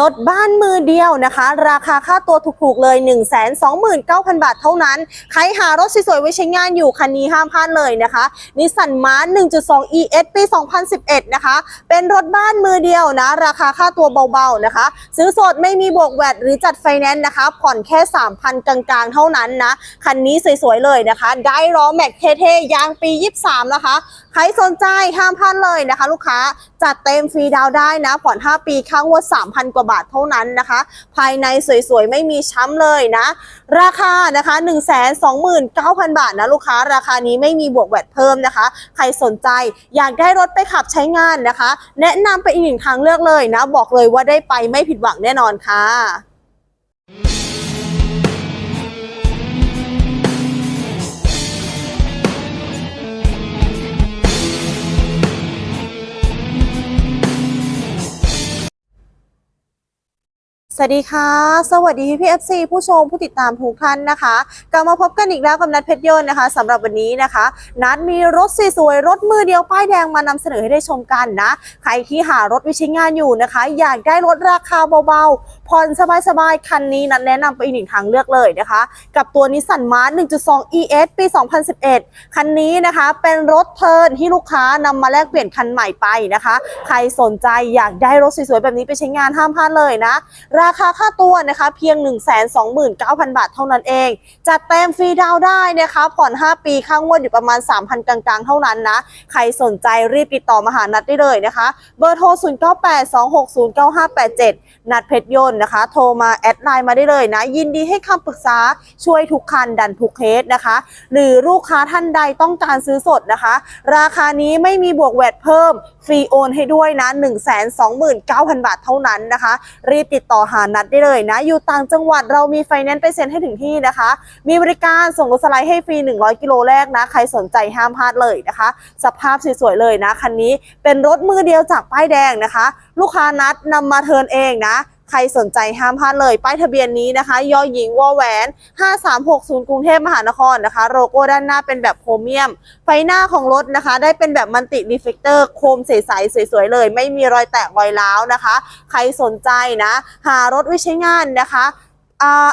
รถบ้านมือเดียวนะคะ ราคาค่าตัวถูกๆเลย 1 2 9 0 0 0 บาทเท่านั้น ใครหารถสวยๆไว้ใช้งานอยู่คันนี้ห้ามพลาดเลยนะคะนิสสันมาร์1.2 ES ปี 2011 นะคะ เป็นรถบ้านมือเดียวนะ ราคาค่าตัวเบาๆนะคะ ซื้อสดไม่มีบวกแวดหรือจัดไฟแนนซ์นะคะ ผ่อนแค่ 3,000 กลางๆ เท่านั้นนะ คันนี้สวยๆเลยนะคะ ได้ล้อแม็กเท่ๆยางปี 23 นะคะ ใครสนใจห้ามพลาดเลยนะคะ ลูกค้าจัดเต็มฟรีดาวได้นะ ผ่อน 5 ปีค่างวด 3,000 กว่าบาทเท่านั้นนะคะ ภายในสวยๆ ไม่มีช้ำเลยนะ ราคานะคะ 1 2 9 0 0 0 บาทนะลูกค้าราคานี้ไม่มีบวกแวดเพิ่มนะคะ ใครสนใจอยากได้รถไปขับใช้งานนะคะ แนะนำไปอีกหนึ่งทางเลือกเลยนะ บอกเลยว่าได้ไปไม่ผิดหวังแน่นอนค่ะ สวัสดีค่ะ สวัสดีพี่พีเอฟซีผู้ชมผู้ติดตามทุกท่านนะคะ กลับมาพบกันอีกแล้วกับนัดเพชรยนต์นะคะสำหรับวันนี้นะคะ นัดมีรถสวยๆรถมือเดียวป้ายแดงมานำเสนอให้ได้ชมกันนะ ใครที่หารถวิชิงานอยู่นะคะ อยากได้รถราคาเบาๆผ่อนสบายๆ คันนี้นัดแนะนำไปอีกหนึ่งทางเลือกเลยนะคะ กับตัวนิสสันมาร์1.2 ES ปี 2011 คันนี้นะคะเป็นรถเทิร์นที่ลูกค้านำมาแลกเปลี่ยนคันใหม่ไปนะคะ ใครสนใจอยากได้รถสวยๆแบบนี้ไปใช้งานห้ามพลาดเลยนะราคาค่าตัวนะคะเพียง 1 2 9 0 0 0 บาทเท่านั้นเอง จัดเต็มฟรีดาวได้นะคะ ผ่อน 5 ปีค่างวดอยู่ประมาณ 3,000 กลางๆ เท่านั้นนะ ใครสนใจรีบติดต่อมาหานัดได้เลยนะคะ เบอร์โทร 0982609587 นัดเพชรยนต์นะคะ โทรมาแอดไลน์มาได้เลยนะ ยินดีให้คำปรึกษาช่วยทุกคันดันทุกเคสนะคะ หรือลูกค้าท่านใดต้องการซื้อสดนะคะ ราคานี้ไม่มีบวกแวดเพิ่มฟรีโอนให้ด้วยนะ 1 2 9 0 0 0 บาทเท่านั้นนะคะ รีบติดต่อหานัดได้เลยนะ อยู่ต่างจังหวัดเรามีไฟแนนซ์ไปเซ็นให้ถึงที่นะคะ มีบริการส่งรถสไลด์ให้ฟรี 100 กิโลแรกนะ ใครสนใจห้ามพลาดเลยนะคะ สภาพสวยๆเลยนะ คันนี้เป็นรถมือเดียวจากป้ายแดงนะคะ ลูกค้านัดนำมาเทินเองนะ ใครสนใจห้ามพลาดเลย ป้ายทะเบียนนี้นะคะยอหญิงวอแหวน5360 กรุงเทพมหานครนะคะโลโก้ด้านหน้าเป็นแบบโครเมียม ไฟหน้าของรถนะคะ ได้เป็นแบบมันติรีเฟกเตอร์โคมใสๆสวยๆเลย ไม่มีรอยแตกรอยร้าวนะคะ ใครสนใจนะ หารถไว้ใช้งานนะคะ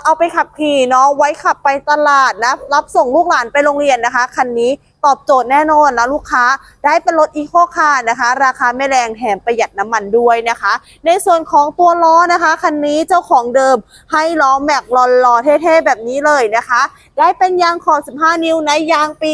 เอาไปขับขี่เนาะไว้ขับไปตลาดนะรับส่งลูกหลานไปโรงเรียนนะคะ คันนี้ ตอบโจทย์แน่นอนนะลูกค้าได้เป็นรถอีโคคาร์นะคะ ราคาไม่แรงแถมประหยัดน้ำมันด้วยนะคะ ในส่วนของตัวล้อนะคะคันนี้เจ้าของเดิมให้ล้อแม็กลอนลอเท่ๆแบบนี้เลยนะคะ ได้เป็นยางขอบ 15 นิ้วนะยางปี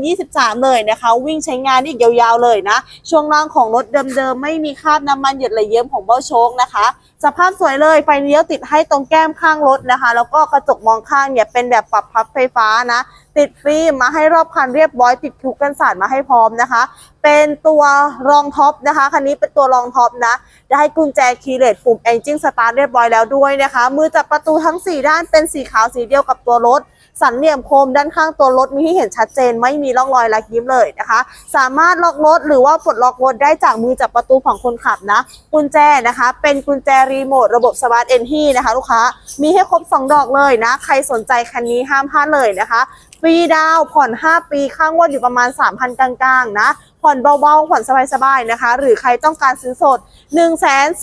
2023 เลยนะคะ วิ่งใช้งานอีกยาวๆเลยนะ ช่วงล่างของรถเดิมๆไม่มีคราบน้ำมันหยดไหลเยิ้มของเบ้าโชคนะคะสภาพสวยเลยไฟเลี้ยวติดให้ตรงแก้มข้างรถนะคะ แล้วก็กระจกมองข้างเนี่ยเป็นแบบปรับพับไฟฟ้านะ ติดฟิล์มมาให้รอบคันเรียบร้อย ติดทุกกันสาดมาให้พร้อมนะคะ เป็นตัวรองท็อปนะคะคันนี้เป็นตัวรองท็อปนะได้กุญแจคีย์เลสปุ่มเอนจิ้งสตาร์ทเรียบร้อยแล้วด้วยนะคะ มือจับประตูทั้ง 4 ด้านเป็นสีขาวสีเดียวกับตัวรถ สันเหลี่ยมโคมด้านข้างตัวรถมีให้เห็นชัดเจน ไม่มีร่องรอยลักยิ้มเลยนะคะ สามารถล็อกรถหรือว่าปลดล็อกรถได้จากมือจับประตูของคนขับนะ กุญแจนะคะ เป็นกุญแจรีโมทระบบสมาร์ทเอนที่นะคะ ลูกค้ามีให้ครบ 2 ดอกเลยนะ ใครสนใจคันนี้ห้ามพลาดเลยนะคะ ฟรีดาวผ่อน 5 ปีค่างวดอยู่ประมาณ 3,000 กลางๆ นะ ผ่อนเบาๆ ผ่อนสบายๆ นะคะ หรือใครต้องการซื้อสด 1 2 9 0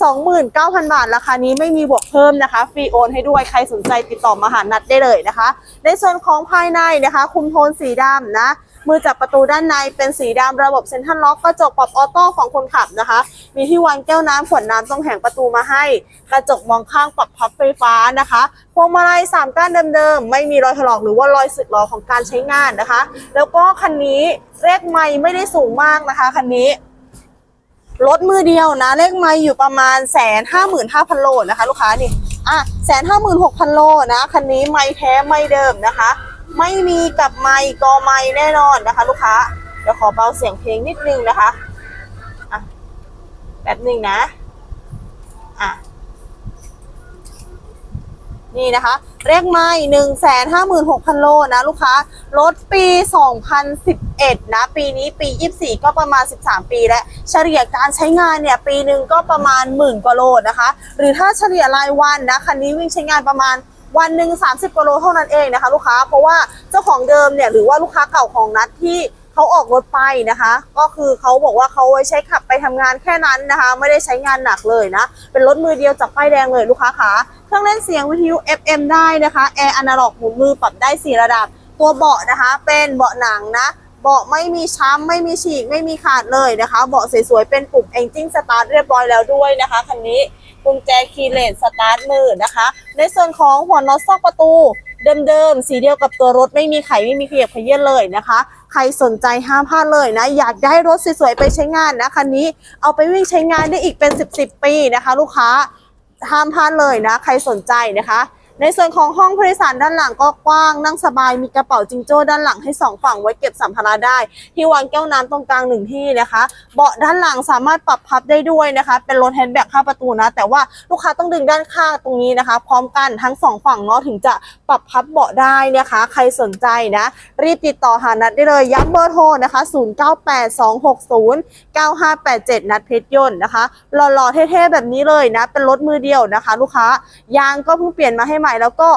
0 0 บาท ราคานี้ไม่มีบวกเพิ่มนะคะ ฟรีโอนให้ด้วย ใครสนใจติดต่อมาหานัดได้เลยนะคะ ในส่วนของภายในนะคะ คุมโทนสีดำนะ มือจับประตูด้านในเป็นสีดำระบบเซ็นทรัลล็อกกระจกปรับออโต้ของคนขับนะคะ มีที่วางแก้วน้ำขวดน้ำตรงแผงประตูมาให้ กระจกมองข้างปรับพับไฟฟ้านะคะพวงมาลัยสามก้านเดิมๆไม่มีรอยถลอกหรือว่ารอยสึกหรอของการใช้งานนะคะ แล้วก็คันนี้เลขไม่ไม่ได้สูงมากนะคะคันนี้รถมือเดียวนะ เลขไม่อยู่ประมาณแสนห้าหมื่นห้าพันโลนะคะ ลูกค้านี่อะแสนห้าหมื่นหกพันโลนะคันนี้ไม่แท้ไม่เดิมนะคะ ไม่มีกับไม่กอไม่แน่นอนนะคะ ลูกค้าเดี๋ยวขอเบาเสียงเพลงนิดนึงนะคะอะแบบหนึ่งนะอะนี่นะคะเลขไม่หนึ่งแสนห้าหมื่นหกพันโลนะลูกค้ารถปีสองพันสิบเอ็ดนะ ปีนี้ปียี่สี่ก็ประมาณสิบสามปีแล้ว เฉลี่ยการใช้งานเนี่ย ปีหนึ่งก็ประมาณหมื่นกว่าโลนะคะ หรือถ้าเฉลี่ยรายวันนะ คันนี้วิ่งใช้งานประมาณ วันหนึ่ง30กว่าโลเท่านั้นเองนะคะ ลูกค้าเพราะว่าเจ้าของเดิมเนี่ยหรือว่าลูกค้าเก่าของนัดที่เขาออกรถไปนะคะ ก็คือเขาบอกว่าเขาไว้ใช้ขับไปทำงานแค่นั้นนะคะ ไม่ได้ใช้งานหนักเลยนะ เป็นรถมือเดียวจากป้ายแดงเลยลูกค้าขาเครื่องเล่นเสียงวิทยุ FM ได้นะคะแอร์อนาล็อกหมุนมือปรับได้ 4 ระดับ ตัวเบาะนะคะ เป็นเบาะหนังนะเบาะไม่มีช้ำไม่มีฉีกไม่มีขาดเลยนะคะ เบาะสวยๆเป็นปุ่ม Engine Start เรียบร้อยแล้วด้วยนะคะคันนี้ กุญแจคีย์เลสสตาร์ทมือนะคะ ในส่วนของหัวน็อตซอกประตูเดิมๆ สีเดียวกับตัวรถไม่มีไขไม่มีขยับเขยื้อนเลยนะคะ ใครสนใจห้ามพลาดเลยนะ อยากได้รถสวยๆ ไปใช้งานนะคันนี้เอาไปวิ่งใช้งานได้อีกเป็น 10 10ปีนะคะ ลูกค้าห้ามพลาดเลยนะ ใครสนใจนะคะ ในส่วนของห้องผู้โดยสารด้านหลังก็กว้างนั่งสบายมีกระเป๋าจิงโจ้ด้านหลังให้สองฝั่งไว้เก็บสัมภาระได้ ที่วางแก้วน้ำตรงกลางหนึ่งที่นะคะ เบาะด้านหลังสามารถปรับพับได้ด้วยนะคะ เป็นรถแฮนด์แบกข้าประตูนะ แต่ว่าลูกค้าต้องดึงด้านข้างตรงนี้นะคะ พร้อมกันทั้งสองฝั่งเนาะถึงจะปรับพับเบาะได้นะคะ ใครสนใจนะ รีบติดต่อหานัดได้เลยย้ำเบอร์โทรนะคะ 0982609587 นัดเพชรยนต์นะคะหล่อๆเท่ๆแบบนี้เลยนะ เป็นรถมือเดียวนะคะ ลูกค้ายางก็เพิ่งเปลี่ยนมาให้ใหม่แล้วก็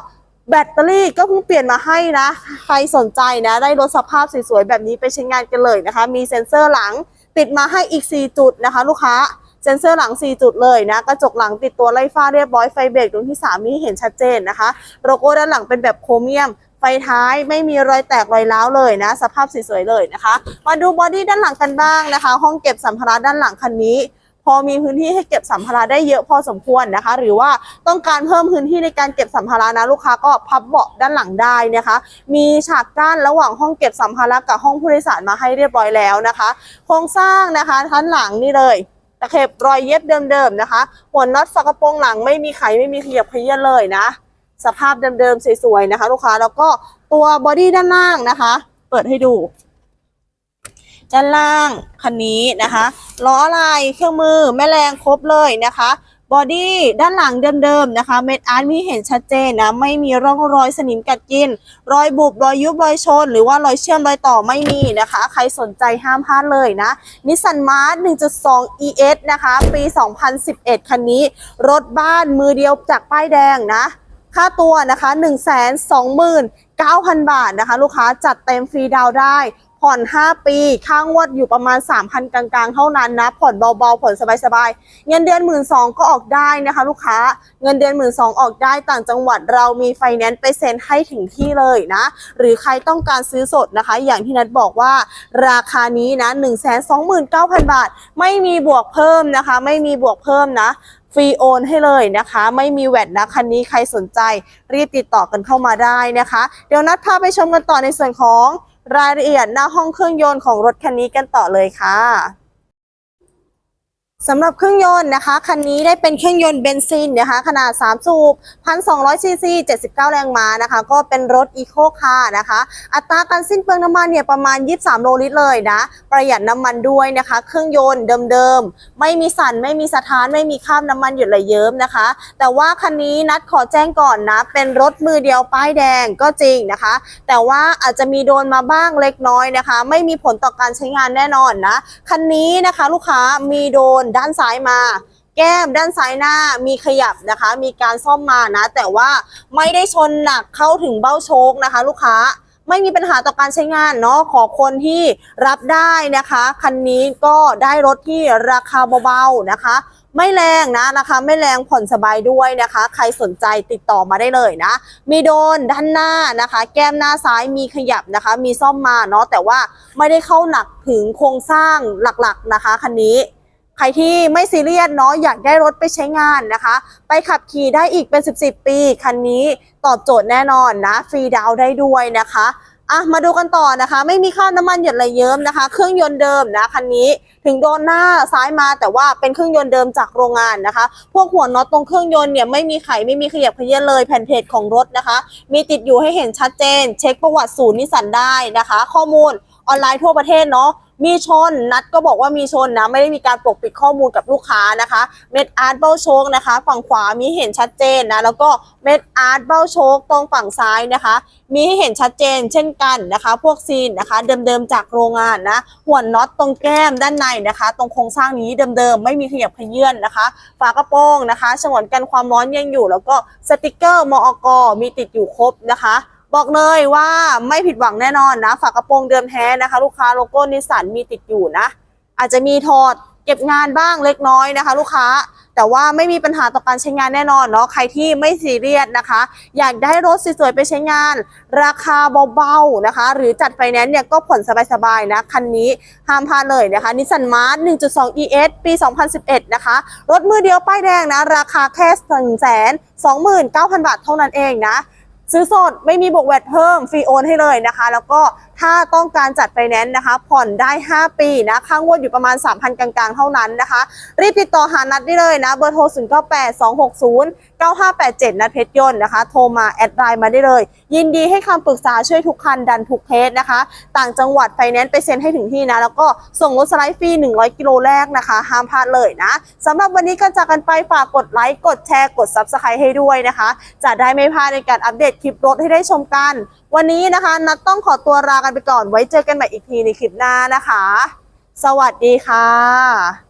แบตเตอรี่ก็เพิ่งเปลี่ยนมาให้นะ ใครสนใจนะ ได้รถสภาพสวยๆแบบนี้ไปใช้งานกันเลยนะคะ มีเซ็นเซอร์หลังติดมาให้อีก 4 จุดนะคะ ลูกค้าเซ็นเซอร์หลัง 4 จุดเลยนะ กระจกหลังติดตัวไล่ฟ้าเรียบร้อยไฟเบรกดวงที่ 3 นี่เห็นชัดเจนนะคะโลโก้ด้านหลังเป็นแบบโครเมียม ไฟท้ายไม่มีรอยแตกรอยร้าวเลยนะ สภาพสวยๆเลยนะคะ มาดูบอดี้ด้านหลังกันบ้างนะคะ ห้องเก็บสัมภาระด้านหลังคันนี้ พอมีพื้นที่ให้เก็บสัมภาระได้เยอะพอสมควรนะคะ หรือว่าต้องการเพิ่มพื้นที่ในการเก็บสัมภาระนะลูกค้าก็พับเบาะด้านหลังได้นะคะ มีฉากกั้นระหว่างห้องเก็บสัมภาระกับห้องผู้โดยสารมาให้เรียบร้อยแล้วนะคะ โครงสร้างนะคะด้านหลังนี่เลยตะเข็บรอยเย็บเดิมๆนะคะหัวน็อตฝากระโปรงหลังไม่มีไขไม่มีขยับเขยื้เลยนะ สภาพเดิมๆสวยๆนะคะ ลูกค้าแล้วก็ตัวบอดี้ด้านล่างนะคะ เปิดให้ดู ด้านล่างคันนี้นะคะล้ออะไรเครื่องมือแม่แรงครบเลยนะคะบอดี้ด้านหลังเดิมๆนะคะเม็ดอาร์ตมีเห็นชัดเจนนะไม่มีร่องรอยสนิมกัดกิน รอยบุบรอยยุบรอยชน หรือว่ารอยเชื่อมรอยต่อไม่มีนะคะ ใครสนใจห้ามพลาดเลยนะนิสสันมาร์ท1.2 ES นะคะ ปี 2011 คันนี้ รถบ้านมือเดียวจากป้ายแดงนะ ค่าตัวนะคะ 1 2 9 0 0 0 บาทนะคะ ลูกค้าจัดเต็มฟรีดาวได้ ผ่อน 5 ปี ค่างวดอยู่ประมาณ 3,000 กลางๆ เท่านั้นนะ ผ่อนเบาๆ ผ่อนสบายๆ เงินเดือน 1 2ื่นก็ออกได้นะคะ ลูกค้า เงินเดือน 1 2ื่นออกได้ต่างจังหวัดเรามีไฟแนนซ์ไปเซ็นให้ถึงที่เลยนะ หรือใครต้องการซื้อสดนะคะ อย่างที่นัดบอกว่าราคานี้นะ 1 2 9 0 0 0 บาท ไม่มีบวกเพิ่มนะคะ ไม่มีบวกเพิ่มนะฟรีโอนให้เลยนะคะ ไม่มีแวดนะคันนี้ใครสนใจ รีบติดต่อกันเข้ามาได้นะคะ เดี๋ยวนัดพาไปชมกันต่อในส่วนของ รายละเอียดหน้าห้องเครื่องยนต์ของรถคันนี้กันต่อเลยค่ะ สำหรับเครื่องยนต์นะคะ คันนี้ได้เป็นเครื่องยนต์เบนซินนะคะ ขนาด 3 สูบ 1,200 ซีซี 79 แรงม้านะคะ ก็เป็นรถอีโคคาร์นะคะ อัตราการสิ้นเปลืองน้ำมันเนี่ยประมาณ 23 โลลิตรเลยนะ ประหยัดน้ำมันด้วยนะคะ เครื่องยนต์เดิมๆ ไม่มีสั่น ไม่มีสะท้าน ไม่มีข้ามน้ำมันหยุดไหลเยิ้มนะคะ แต่ว่าคันนี้นัดขอแจ้งก่อนนะ เป็นรถมือเดียวป้ายแดงก็จริงนะคะ แต่ว่าอาจจะมีโดนมาบ้างเล็กน้อยนะคะ ไม่มีผลต่อการใช้งานแน่นอนนะ คันนี้นะคะลูกค้ามีโดนด้านซ้ายมา แก้มด้านซ้ายหน้ามีขยับนะคะ มีการซ่อมมานะ แต่ว่าไม่ได้ชนหนักเข้าถึงเบ้าโชคนะคะ ลูกค้าไม่มีปัญหาต่อการใช้งานเนาะขอคนที่รับได้นะคะ คันนี้ก็ได้รถที่ราคาเบาๆนะคะ ไม่แรงนะราคาไม่แรงผ่อนสบายด้วยนะคะ ใครสนใจติดต่อมาได้เลยนะ มีโดนด้านหน้านะคะ แก้มหน้าซ้ายมีขยับนะคะ มีซ่อมมาเนาะแต่ว่าไม่ได้เข้าหนักถึงโครงสร้างหลักๆนะคะคันนี้ ใครที่ไม่ซีเรียสเนาะอยากได้รถไปใช้งานนะคะ ไปขับขี่ได้อีกเป็น 10 ปีคันนี้ตอบโจทย์แน่นอนนะ ฟรีดาวได้ด้วยนะคะอะมาดูกันต่อนะคะ ไม่มีค่าน้ำมันหยดไหลเยิ้มนะคะ เครื่องยนต์เดิมนะคันนี้ถึงโดนหน้าซ้ายมาแต่ว่าเป็นเครื่องยนต์เดิมจากโรงงานนะคะ พวกหัวน็อตตรงเครื่องยนต์เนี่ยไม่มีไขไม่มีขยับขยื้อนเลยแผ่นเพจของรถนะคะ มีติดอยู่ให้เห็นชัดเจน เช็คประวัติศูนย์นิสันได้นะคะ ข้อมูลออนไลน์ทั่วประเทศเนาะ มีชนนัดก็บอกว่ามีชนนะ ไม่ได้มีการปกปิดข้อมูลกับลูกค้านะคะ เม็ดอาร์ตเบ้าโชคนะคะ ฝั่งขวามีเห็นชัดเจนนะ แล้วก็เม็ดอาร์ตเบ้าโชคตรงฝั่งซ้ายนะคะ มีให้เห็นชัดเจนเช่นกันนะคะ พวกซีนนะคะ เดิมๆจากโรงงานนะหัวน็อตตรงแก้มด้านในนะคะ ตรงโครงสร้างนี้เดิมๆไม่มีขยับขยื่นนะคะ ฝากระโปรงนะคะฉนวนกันความร้อนยังอยู่ แล้วก็สติกเกอร์มอกมีติดอยู่ครบนะคะ บอกเลยว่าไม่ผิดหวังแน่นอนนะ ฝากระโปรงเดิมแท้นะคะ ลูกค้าโลโก้นิสสันมีติดอยู่นะ อาจจะมีถอดเก็บงานบ้างเล็กน้อยนะคะ ลูกค้าแต่ว่าไม่มีปัญหาต่อการใช้งานแน่นอนเนาะใครที่ไม่ซีเรียสนะคะ อยากได้รถสวยๆไปใช้งาน ราคาเบาๆนะคะ หรือจัดไฟแนนซ์เนี่ยก็ผ่อนสบายๆนะคันนี้ห้ามพลาดเลยนะคะนิสสันมาร์ท1.2 ES ปี 2011 นะคะ รถมือเดียวป้ายแดงนะ ราคาแค่1 2 9 0 0 0 บาทเท่านั้นเองนะ ซื้อสดไม่มีบวกแวดเพิ่มฟรีโอนให้เลยนะคะ แล้วก็ ถ้าต้องการจัดไฟแนนซ์นะคะ ผ่อนได้ 5 ปีนะค่างวดอยู่ประมาณ 3,000 กลางๆ เท่านั้นนะคะ รีบติดต่อหานัดได้เลยนะ เบอร์โทร 0 9 8 2 6 0 9 5 8 7 นัดเพชรยนต์นะคะ โทรมาแอดไลน์มาได้เลย ยินดีให้คำปรึกษาช่วยทุกคันดันทุกเคสนะคะ ต่างจังหวัดไฟแนนซ์ไปเซ็นให้ถึงที่นะ แล้วก็ส่งรถสไลด์ฟรี 100 กิโลแรกนะคะ ห้ามพลาดเลยนะสำหรับวันนี้ก็จากกันไปฝากกดไลค์กดแชร์กด Subscribe ให้ด้วยนะคะ จะได้ไม่พลาดในการอัปเดตคลิปรถให้ได้ชมกัน วันนี้นะคะนัดต้องขอตัวลากันไปก่อนไว้เจอกันใหม่อีกทีในคลิปหน้านะคะ สวัสดีค่ะ